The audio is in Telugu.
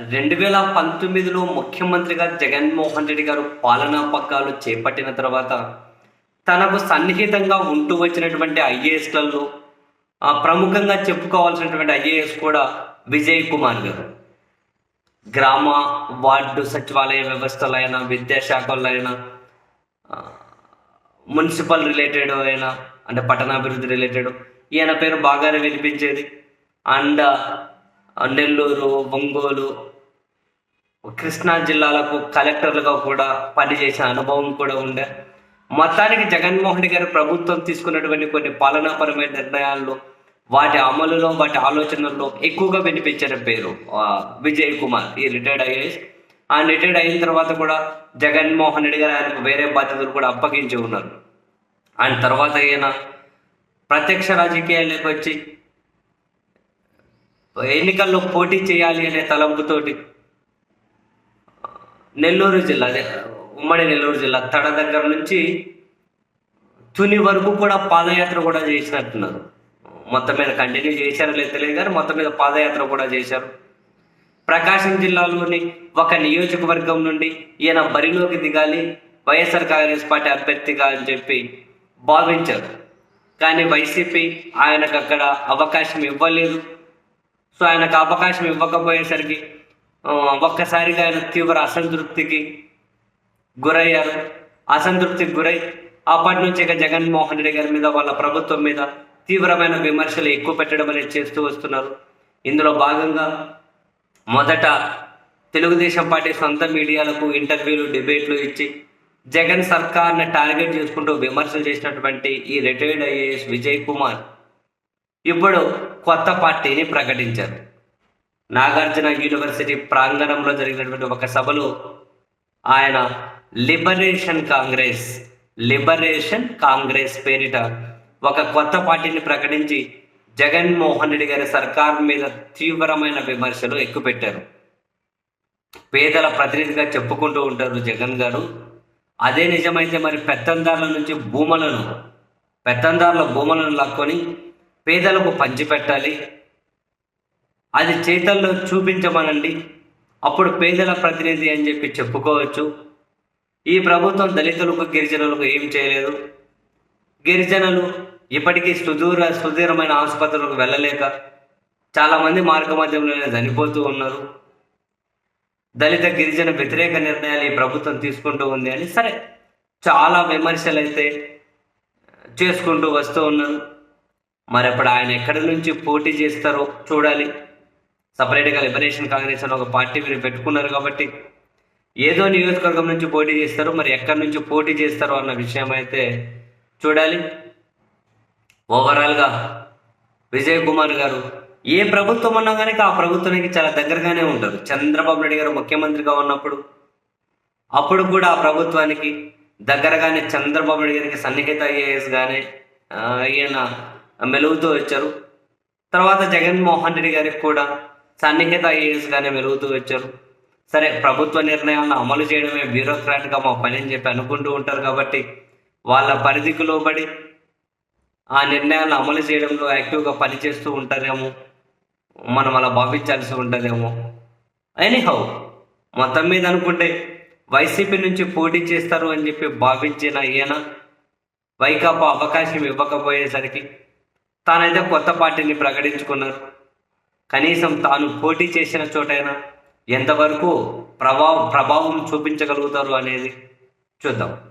రెండు వేల పంతొమ్మిదిలో ముఖ్యమంత్రిగా జగన్మోహన్ రెడ్డి గారు పాలనా పగ్గాలు చేపట్టిన తర్వాత తనకు సన్నిహితంగా ఉంటూ వచ్చినటువంటి ఐఏఎస్లలో ప్రముఖంగా చెప్పుకోవాల్సినటువంటి ఐఏఎస్ కూడా విజయ్ కుమార్ గారు. గ్రామ వార్డు సచివాలయ వ్యవస్థలైన విద్యాశాఖలైనా మున్సిపల్ రిలేటెడ్ అయినా అంటే పట్టణాభివృద్ధి రిలేటెడ్. ఈయన పేరు బాగానే వినిపించేది. అండ్ నెల్లూరు ఒంగోలు కృష్ణా జిల్లాలకు కలెక్టర్లుగా కూడా పనిచేసిన అనుభవం కూడా ఉండే. మొత్తానికి జగన్మోహన్ గారు గారి ప్రభుత్వం తీసుకున్నటువంటి కొన్ని పాలనాపరమైన నిర్ణయాల్లో వాటి అమలులో వాటి ఆలోచనల్లో ఎక్కువగా వినిపించిన పేరు విజయ్ కుమార్ ఈ రిటైర్డ్ ఐఏఎస్ ఆయన రిటైర్డ్ అయిన తర్వాత కూడా జగన్మోహన్ రెడ్డి గారు ఆయనకు వేరే బాధ్యతలు కూడా అప్పగించి ఉన్నారు. ఆయన తర్వాత ఈయన ప్రత్యక్ష రాజకీయాల్లోకి వచ్చి ఎన్నికల్లో పోటీ చేయాలి అనే తలంపుతోటి నెల్లూరు జిల్లా ఉమ్మడి నెల్లూరు జిల్లా తడ దగ్గర నుంచి తుని వరకు కూడా పాదయాత్ర కూడా చేసినట్టున్నారు. మొత్తం మీద కంటిన్యూ చేశారు లేదు తెలియదు కానీ మొత్తం మీద పాదయాత్ర కూడా చేశారు. ప్రకాశం జిల్లాలోని ఒక నియోజకవర్గం నుండి ఈయన బరిలోకి దిగాలి వైఎస్ఆర్ కాంగ్రెస్ పార్టీ అభ్యర్థిగా అని చెప్పి భావించారు. కానీ వైసీపీ ఆయనకు అక్కడ అవకాశం ఇవ్వలేదు. సో ఆయనకు అవకాశం ఇవ్వకపోయేసరికి ఒక్కసారిగా ఆయన తీవ్ర అసంతృప్తికి గురయ్యారు. అసంతృప్తికి గురై అప్పటి నుంచి ఇక జగన్మోహన్ రెడ్డి గారి మీద వాళ్ళ ప్రభుత్వం మీద తీవ్రమైన విమర్శలు ఎక్కువ పెట్టడం అనేది చేస్తూ వస్తున్నారు. ఇందులో భాగంగా మొదట తెలుగుదేశం పార్టీ సొంత మీడియాలకు ఇంటర్వ్యూలు డిబేట్లు ఇచ్చి జగన్ సర్కార్ని టార్గెట్ చేసుకుంటూ విమర్శలు చేసినటువంటి ఈ రిటైర్డ్ ఐఏఎస్ విజయ్ కుమార్ ఇప్పుడు కొత్త పార్టీని ప్రకటించారు. నాగార్జున యూనివర్సిటీ ప్రాంగణంలో జరిగినటువంటి ఒక సభలో ఆయన లిబరేషన్ కాంగ్రెస్ లిబరేషన్ కాంగ్రెస్ పేరిట ఒక కొత్త పార్టీని ప్రకటించి జగన్మోహన్ రెడ్డి గారి సర్కార్ మీద తీవ్రమైన విమర్శలు ఎక్కుపెట్టారు. పేదల ప్రతినిధిగా చెప్పుకుంటూ ఉంటారు జగన్ గారు. అదే నిజమైతే మరి పెత్తందారుల నుంచి భూములను పెత్తందారుల భూములను లాక్కొని పేదలకు పంచిపెట్టాలి అది చేతల్లో చూపించమనండి. అప్పుడు పేదల ప్రతినిధి అని చెప్పి చెప్పుకోవచ్చు. ఈ ప్రభుత్వం దళితులకు గిరిజనులకు ఏం చేయలేదు. గిరిజనులు ఇప్పటికీ సుదూర సుదీరమైన ఆసుపత్రులకు వెళ్ళలేక చాలామంది మార్గ మధ్యంలోనే చనిపోతూ ఉన్నారు. దళిత గిరిజన వ్యతిరేక నిర్ణయాలు ఈ ప్రభుత్వం తీసుకుంటూ ఉంది అని సరే చాలా విమర్శలు అయితే చేసుకుంటూ వస్తూ ఉన్నారు. మరి అప్పుడు ఆయన ఎక్కడి నుంచి పోటీ చేస్తారో చూడాలి. సపరేట్గా లిబరేషన్ కాంగ్రెస్ అని ఒక పార్టీ మీరు పెట్టుకున్నారు కాబట్టి ఏదో నియోజకవర్గం నుంచి పోటీ చేస్తారు మరి ఎక్కడి నుంచి పోటీ చేస్తారో అన్న విషయం అయితే చూడాలి. ఓవరాల్గా విజయ్ కుమార్ గారు ఏ ప్రభుత్వం ఉన్నా కానీ ఆ ప్రభుత్వానికి చాలా దగ్గరగానే ఉంటారు. చంద్రబాబు నాయుడు గారు ముఖ్యమంత్రిగా ఉన్నప్పుడు అప్పుడు కూడా ఆ ప్రభుత్వానికి దగ్గరగానే చంద్రబాబు నాయుడు గారికి సన్నిహిత ఐఏఎస్ గానే ఈయన మెలుగుతూ వచ్చారు. తర్వాత జగన్మోహన్ రెడ్డి గారికి కూడా సన్నిహిత ఐఏఎస్ మెలుగుతూ వచ్చారు. సరే ప్రభుత్వ నిర్ణయాలను అమలు చేయడమే బ్యూరోక్రాట్గా మా పని అని చెప్పి అనుకుంటూ ఉంటారు కాబట్టి వాళ్ళ పరిధికి లోబడి ఆ నిర్ణయాలను అమలు చేయడంలో యాక్టివ్గా పనిచేస్తూ ఉంటారేమో మనం అలా భావించాల్సి ఉంటుందేమో. ఎనీహౌ మొత్తం మీద అనుకుంటే వైసీపీ నుంచి పోటీ చేస్తారు అని చెప్పి భావించిన ఈయన వైకాపా అవకాశం ఇవ్వకపోయేసరికి తానైతే కొత్త పార్టీని ప్రకటించుకున్నారు. కనీసం తాను పోటీ చేసిన చోటైనా ఎంతవరకు ప్రభావం ప్రభావం చూపించగలుగుతారు అనేది చూద్దాం.